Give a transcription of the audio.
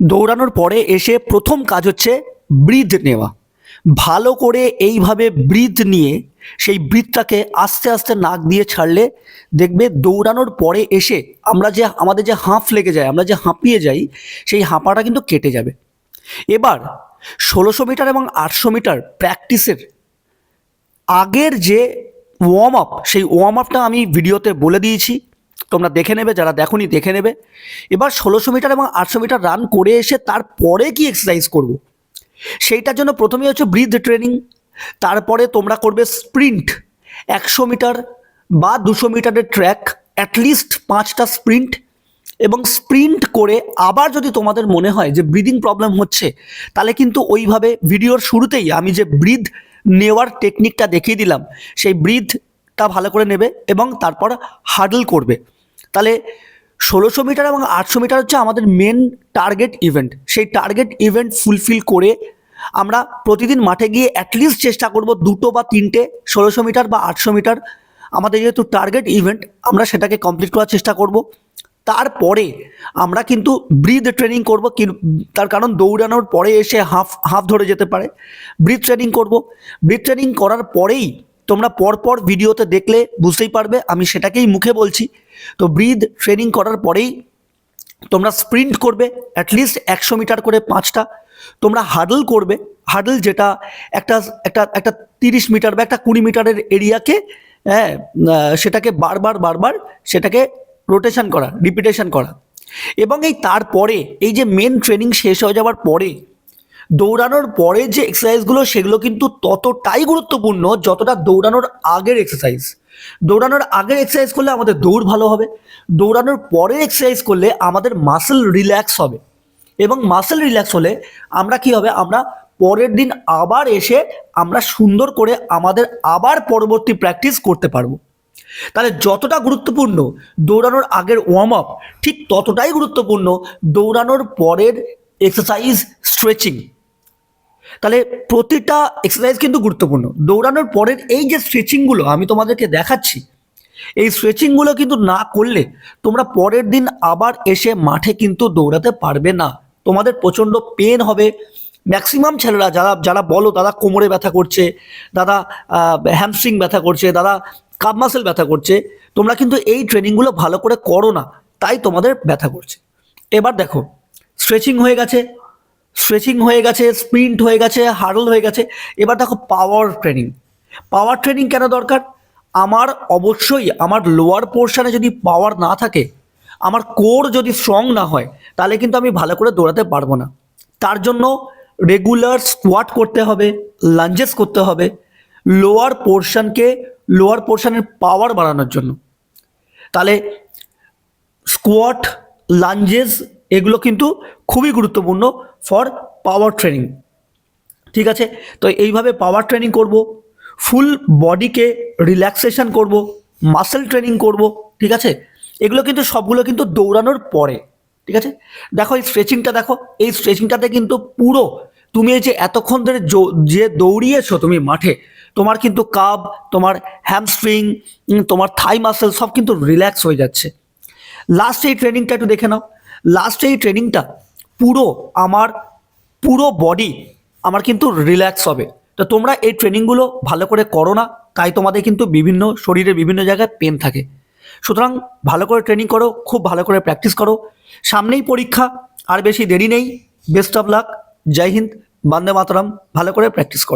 দৌড়ানোর পরে এসে প্রথম কাজ হচ্ছে ব্রিথ নেওয়া। ভালো করে এইভাবে ব্রিথ নিয়ে সেই ব্রিথটাকে আস্তে আস্তে নাক দিয়ে ছাড়লে দেখবে দৌড়ানোর পরে এসে আমরা যে, আমাদের যে হাঁফ লেগে যায়, আমরা যে হাঁপিয়ে যাই, সেই হাঁপাটা কিন্তু কেটে যাবে। এবার ষোলোশো মিটার এবং আটশো মিটার প্র্যাকটিসের আগের যে ওয়ার্ম আপ সেই ওয়ার্ম আপটা আমি ভিডিওতে বলে দিয়েছি। তোমরা দেখে নেবে, যারা দেখোনি দেখে নেবে এবার ষোলোশো মিটার এবং আটশো মিটার রান করে এসে তারপরে কি এক্সারসাইজ করব। সেইটার জন্য প্রথমেই হচ্ছে ব্রিথ ট্রেনিং তারপরে তোমরা করবে স্প্রিন্ট একশো মিটার বা দুশো মিটারের ট্র্যাক অ্যাটলিস্ট পাঁচটা স্প্রিন্ট এবং স্প্রিন্ট করে আবার যদি তোমাদের মনে হয় যে ব্রিদিং প্রবলেম হচ্ছে, তাহলে কিন্তু ওইভাবে ভিডিওর শুরুতেই আমি যে ব্রিথ নেওয়ার টেকনিকটা দেখিয়ে দিলাম, সেই ব্রিথটা ভালো করে নেবে এবং তারপর হার্ডল করবে। তাহলে ষোলোশো মিটার এবং আটশো মিটার হচ্ছে আমাদের মেন টার্গেট ইভেন্ট সেই টার্গেট ইভেন্ট ফুলফিল করে আমরা প্রতিদিন মাঠে গিয়ে অ্যাটলিস্ট চেষ্টা করব দুটো বা তিনটে ষোলোশো মিটার বা আটশো মিটার। আমাদের যেহেতু টার্গেট ইভেন্ট আমরা সেটাকে কমপ্লিট করার চেষ্টা করব। তারপরে আমরা কিন্তু ব্রিথ ট্রেনিং করব তার কারণ দৌড়ানোর পরে এসে হাফ হাফ ধরে যেতে পারে। ব্রিথ ট্রেনিং করব। ব্রিথ ট্রেনিং করার পরেই তোমরা পরপর ভিডিওতে দেখলে বুঝতেই পারবে, আমি সেটাকেই মুখে বলছি। তো ব্রিথ ট্রেনিং করার পরেই তোমরা স্প্রিন্ট করবে অ্যাটলিস্ট একশো মিটার করে পাঁচটা। তোমরা হাডল করবে হাডল যেটা একটা একটা একটা তিরিশ মিটার বা একটা কুড়ি মিটারের এরিয়াকে হ্যাঁ সেটাকে বারবার বারবার সেটাকে রোটেশন করা রিপিটেশন করা। এবং এই তারপরে, এই যে মেন ট্রেনিং শেষ হয়ে যাওয়ার পরে দৌড়ানোর পরে যে এক্সারসাইজগুলো সেগুলো কিন্তু ততটাই গুরুত্বপূর্ণ যতটা দৌড়ানোর আগের এক্সারসাইজ দৌড়ানোর আগের এক্সারসাইজ করলে আমাদের দৌড় ভালো হবে। দৌড়ানোর পরে এক্সারসাইজ করলে আমাদের মাসেল রিল্যাক্স হবে। এবং মাসেল রিল্যাক্স হলে আমরা কি হবে? আমরা পরের দিন আবার এসে আমরা সুন্দর করে আমাদের আবার পরবর্তী প্র্যাকটিস করতে পারব। তাহলে যতটা গুরুত্বপূর্ণ দৌড়ানোর আগের ওয়ার্ম আপ ঠিক ততটাই গুরুত্বপূর্ণ দৌড়ানোর পরের এক্সারসাইজ স্ট্রেচিং তাহলে প্রতিটা এক্সারসাইজ কিন্তু গুরুত্বপূর্ণ। দৌড়ানোর পরের এই যে স্ট্রেচিংগুলো আমি তোমাদেরকে দেখাচ্ছি, এই স্ট্রেচিংগুলো কিন্তু না করলে তোমরা পরের দিন আবার এসে মাঠে কিন্তু দৌড়াতে পারবে না। তোমাদের প্রচণ্ড পেন হবে। ম্যাক্সিমাম ছেলেরা যারা যারা বলো দাদা কোমরে ব্যথা করছে দাদা হ্যামস্ট্রিং ব্যথা করছে দাদা কাপ মাসেল ব্যথা করছে, তোমরা কিন্তু এই ট্রেনিংগুলো ভালো করে করো না, তাই তোমাদের ব্যথা করছে। এবার দেখো স্ট্রেচিং হয়ে গেছে। স্ট্রেচিং হয়ে গেছে স্প্রিন্ট হয়ে গেছে হার্ডল হয়ে গেছে। এবার দেখো পাওয়ার ট্রেনিং পাওয়ার ট্রেনিং কেন দরকার? আমার অবশ্যই আমার লোয়ার পোর্শনে যদি পাওয়ার না থাকে, আমার কোর যদি স্ট্রং না হয়, তাহলে কিন্তু আমি ভালো করে দৌড়াতে পারব না। তার জন্য রেগুলার স্কোয়াট করতে হবে লাঞ্জেস করতে হবে লোয়ার পোর্শনকে লোয়ার পোর্শনের পাওয়ার বাড়ানোর জন্য। তাহলে স্কোয়াট লাঞ্জেস এগুলো কিন্তু খুবই গুরুত্বপূর্ণ। For power training. ঠিক আছে? তো এইভাবে পাওয়ার ট্রেনিং করব, ফুল বডিকে রিল্যাক্সেশন করব, মাসেল ট্রেনিং করব, ঠিক আছে? এগুলো কিন্তু সবগুলো কিন্তু দৌড়ানোর পরে, ঠিক আছে? দেখো এই স্ট্রেচিংটা দেখো, এই স্ট্রেচিংটাতে কিন্তু পুরো তুমি এই যে এতক্ষণ ধরে যে দৌড়িয়েছো তুমি মাঠে, তোমার কিন্তু কাব তোমার হ্যামস্ট্রিং তোমার থাই মাসেল সব কিন্তু রিল্যাক্স হয়ে যাচ্ছে। লাস্ট এই ট্রেনিংটা একটু দেখে নাও। লাস্ট এই ট্রেনিংটা পুরো আমার পুরো বডি আমার কিন্তু রিল্যাক্স হবে। তো তোমরা এই ট্রেনিংগুলো ভালো করে করো না, তাই তোমাদের কিন্তু বিভিন্ন শরীরের বিভিন্ন জায়গায় পেন থাকে। সুতরাং ভালো করে ট্রেনিং করো, খুব ভালো করে প্র্যাকটিস করো। সামনেই পরীক্ষা, আর বেশি দেরি নেই। বেস্ট অফ লাক জয় হিন্দ, বন্দে মাতরম, ভালো করে প্র্যাকটিস করো।